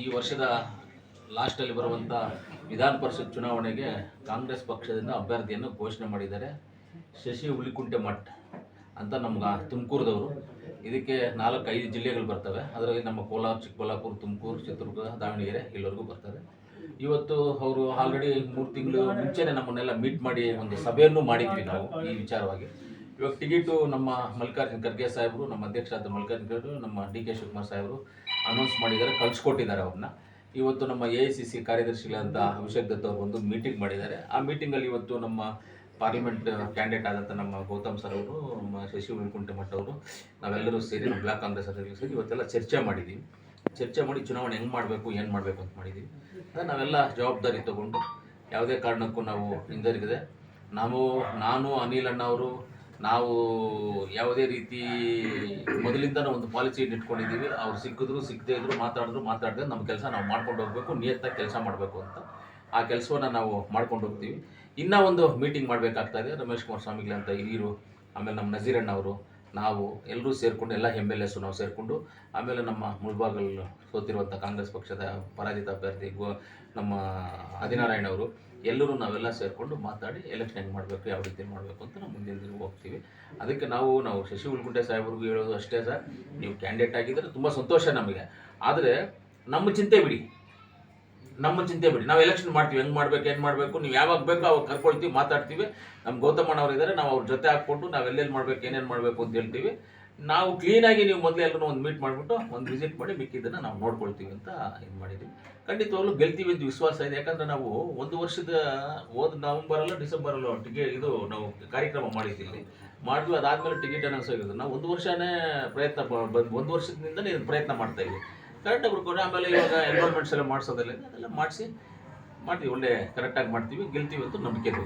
ಈ ವರ್ಷದ ಲಾಸ್ಟಲ್ಲಿ ಬರುವಂಥ ವಿಧಾನ ಪರಿಷತ್ ಚುನಾವಣೆಗೆ ಕಾಂಗ್ರೆಸ್ ಪಕ್ಷದಿಂದ ಅಭ್ಯರ್ಥಿಯನ್ನು ಘೋಷಣೆ ಮಾಡಿದ್ದಾರೆ ಶಶಿ ಹುಲಿಕುಂಟೆ ಮಠ್ ಅಂತ ನಮ್ಗೆ ತುಮಕೂರದವರು. ಇದಕ್ಕೆ ನಾಲ್ಕು ಐದು ಜಿಲ್ಲೆಗಳು ಬರ್ತವೆ. ಅದರಲ್ಲಿ ನಮ್ಮ ಕೋಲಾರ, ಚಿಕ್ಕಬಳ್ಳಾಪುರ, ತುಮಕೂರು, ಚಿತ್ರದುರ್ಗ, ದಾವಣಗೆರೆ ಇಲ್ಲಿವರೆಗೂ ಬರ್ತಾರೆ ಇವತ್ತು ಅವರು ಆಲ್ರೆಡಿ ಮೂರು ತಿಂಗಳು ಮುಂಚೆನೇ ನಮ್ಮನ್ನೆಲ್ಲ ಮೀಟ್ ಮಾಡಿ ಒಂದು ಸಭೆಯನ್ನು ಮಾಡಿದ್ವಿ ನಾವು ಈ ವಿಚಾರವಾಗಿ. ಇವಾಗ ಟಿಕೆಟು ನಮ್ಮ ಮಲ್ಲಿಕಾರ್ಜುನ್ ಖರ್ಗೆ ಸಾಹೇಬರು, ನಮ್ಮ ಅಧ್ಯಕ್ಷ ಆದ ಮಲ್ಲಿಕಾರ್ಜುನ್ ಖರ್ಗೆ, ನಮ್ಮ ಡಿ ಕೆ ಶಿವಕುಮಾರ್ ಸಾಹೇಬರು ಅನೌನ್ಸ್ ಮಾಡಿದ್ದಾರೆ, ಕಳ್ಸಿಕೊಟ್ಟಿದ್ದಾರೆ ಅವ್ರನ್ನ. ಇವತ್ತು ನಮ್ಮ ಎ ಐ ಸಿ ಸಿ ಕಾರ್ಯದರ್ಶಿಗಳಂತ ಅಭಿಷೇಕ್ ದತ್ ಅವರು ಒಂದು ಮೀಟಿಂಗ್ ಮಾಡಿದ್ದಾರೆ. ಆ ಮೀಟಿಂಗಲ್ಲಿ ಇವತ್ತು ನಮ್ಮ ಪಾರ್ಲಿಮೆಂಟ್ ಕ್ಯಾಂಡಿಡೇಟ್ ಆದಂಥ ನಮ್ಮ ಗೌತಮ್ ಸರ್ ಅವರು, ನಮ್ಮ ಶಶಿ ಮಠ ಅವರು, ನಾವೆಲ್ಲರೂ ಸೇರಿ ನಮ್ಮ ಬ್ಲಾಕ್ ಕಾಂಗ್ರೆಸ್ ಅಧ್ಯಕ್ಷರು ಸೇರಿ ಇವತ್ತೆಲ್ಲ ಚರ್ಚೆ ಮಾಡಿದ್ದೀವಿ ಚರ್ಚೆ ಮಾಡಿ ಚುನಾವಣೆ ಹೆಂಗೆ ಮಾಡಬೇಕು, ಏನು ಮಾಡಬೇಕು ಅಂತ ಮಾಡಿದ್ದೀವಿ ನಾವೆಲ್ಲ ಜವಾಬ್ದಾರಿ ತಗೊಂಡು ಯಾವುದೇ ಕಾರಣಕ್ಕೂ ನಾವು ಹಿಂದಿರುಗಿದೆ ನಾವು, ನಾನು, ಅನಿಲ್ ಅಣ್ಣ ಅವರು ನಾವು ಯಾವುದೇ ರೀತಿ ಮೊದಲಿಂದನೂ ಒಂದು ಪಾಲಿಸಿ ಇಟ್ಕೊಂಡಿದ್ದೀವಿ. ಅವ್ರು ಸಿಕ್ಕಿದ್ರು ಸಿಕ್ಕದೇ ಇದ್ರು, ಮಾತಾಡಿದ್ರು, ಮಾತಾಡದೆ ನಮ್ಮ ಕೆಲಸ ನಾವು ಮಾಡ್ಕೊಂಡು ಹೋಗ್ಬೇಕು, ನಿಯತ್ತಾಗಿ ಕೆಲಸ ಮಾಡಬೇಕು ಅಂತ ಆ ಕೆಲಸವನ್ನು ನಾವು ಮಾಡ್ಕೊಂಡು ಹೋಗ್ತೀವಿ. ಇನ್ನೂ ಒಂದು ಮೀಟಿಂಗ್ ಮಾಡಬೇಕಾಗ್ತಾ ಇದೆ. ರಮೇಶ್ ಕುಮಾರ್ ಸ್ವಾಮಿಗಳಂತ ಹಿರಿಯರು, ಆಮೇಲೆ ನಮ್ಮ ನಜೀರಣ್ಣ ಅವರು ನಾವು ಎಲ್ಲರೂ ಸೇರಿಕೊಂಡು, ಎಲ್ಲ ಎಂ ಎಲ್ ಎಸ್ಸು ನಾವು ಸೇರಿಕೊಂಡು, ಆಮೇಲೆ ನಮ್ಮ ಮುಳ್ಬಾಗಲ್ ಸೋತಿರುವಂಥ ಕಾಂಗ್ರೆಸ್ ಪಕ್ಷದ ಪರಾಜಿತ ಅಭ್ಯರ್ಥಿ ನಮ್ಮ ಆದಿನಾರಾಯಣ ಅವರು, ಎಲ್ಲರೂ ನಾವೆಲ್ಲ ಸೇರಿಕೊಂಡು ಮಾತಾಡಿ ಎಲೆಕ್ಷನ್ ಹೆಂಗೆ ಮಾಡಬೇಕು, ಯಾವ ರೀತಿ ಮಾಡಬೇಕು ಅಂತ ನಾವು ಮುಂದಿನ ದಿನ ಹೋಗ್ತೀವಿ. ಅದಕ್ಕೆ ನಾವು ನಾವು ಶಶಿ ಉಲ್ಗುಂಟೆ ಸಾಹೇಬ್ರಿಗೂ ಹೇಳೋದು ಅಷ್ಟೇ ಸರ್, ನೀವು ಕ್ಯಾಂಡಿಡೇಟ್ ಆಗಿದ್ದರೆ ತುಂಬ ಸಂತೋಷ ನಮಗೆ. ಆದರೆ ನಮ್ಮ ಚಿಂತೆ ಬಿಡಿ. ನಮ್ಮ ಚಿಂತೆ ಬಿಡಿ. ನಾವು ಎಲೆಕ್ಷನ್ ಮಾಡ್ತೀವಿ. ಹೆಂಗೆ ಮಾಡ್ಬೇಕು ಏನು ಮಾಡಬೇಕು? ನೀವು ಯಾವಾಗ ಬೇಕೋ ಅವಾಗ ಕರ್ಕೊಳ್ತೀವಿ, ಮಾತಾಡ್ತೀವಿ. ನಮ್ಮ ಗೌತಮಣ್ಣ ಅವರು ಇದ್ದಾರೆ ನಾವು ಅವ್ರ ಜೊತೆ ಹಾಕ್ಕೊಂಡು ನಾವು ಎಲ್ಲೆಲ್ಲಿ ಮಾಡ್ಬೇಕು, ಏನೇನು ಮಾಡಬೇಕು ಅಂತ ಹೇಳ್ತೀವಿ. ನಾವು ಕ್ಲೀನಾಗಿ ನೀವು ಮೊದಲೇ ಎಲ್ಲರೂ ಒಂದು ಮೀಟ್ ಮಾಡಿಬಿಟ್ಟು ಒಂದು ವಿಸಿಟ್ ಮಾಡಿ ಮಿಕ್ಕಿದ್ದನ್ನು ನಾವು ನೋಡ್ಕೊಳ್ತೀವಿ ಅಂತ ಇದು ಮಾಡಿದ್ವಿ. ಖಂಡಿತವಾಗ್ಲೂ ಗೆಲ್ತೀವಿ ಅಂತ ವಿಶ್ವಾಸ ಇದೆ. ಯಾಕಂದ್ರೆ ನಾವು ಒಂದು ವರ್ಷದ, ಹೋದ ನವಂಬರಲ್ಲ ಡಿಸೆಂಬರಲ್ಲೋ ಟಿಕೆಟ್ ಇದು ನಾವು ಕಾರ್ಯಕ್ರಮ ಮಾಡಿದ್ದೀವಿ. ಮಾಡಿದ್ವಿ, ಅದಾದಮೇಲೆ ಟಿಕೆಟ್ ಅನೌನ್ಸ್ ಆಗಿದ್ದು. ನಾವು ಒಂದು ವರ್ಷನೇ ಪ್ರಯತ್ನ ಒಂದು ವರ್ಷದಿಂದಲೇ ಪ್ರಯತ್ನ ಮಾಡ್ತಾ ಇದ್ವಿ ಕರೆಕ್ಟಾಗಿ ಹುಡ್ಕೊಂಡ್ರೆ ಆಮೇಲೆ ಇವಾಗ ಎನ್ರೋಲ್ಮೆಂಟ್ಸ್ ಎಲ್ಲ ಮಾಡಿಸೋದಲ್ಲ ಅದೆಲ್ಲ ಮಾಡಿಸಿ, ಮಾಡ್ತೀವಿ, ಒಳ್ಳೆ ಕರೆಕ್ಟಾಗಿ ಮಾಡ್ತೀವಿ, ಗೆಲ್ತೀವಿ ಅಂತ ನಂಬಿಕೆ ಇದೆ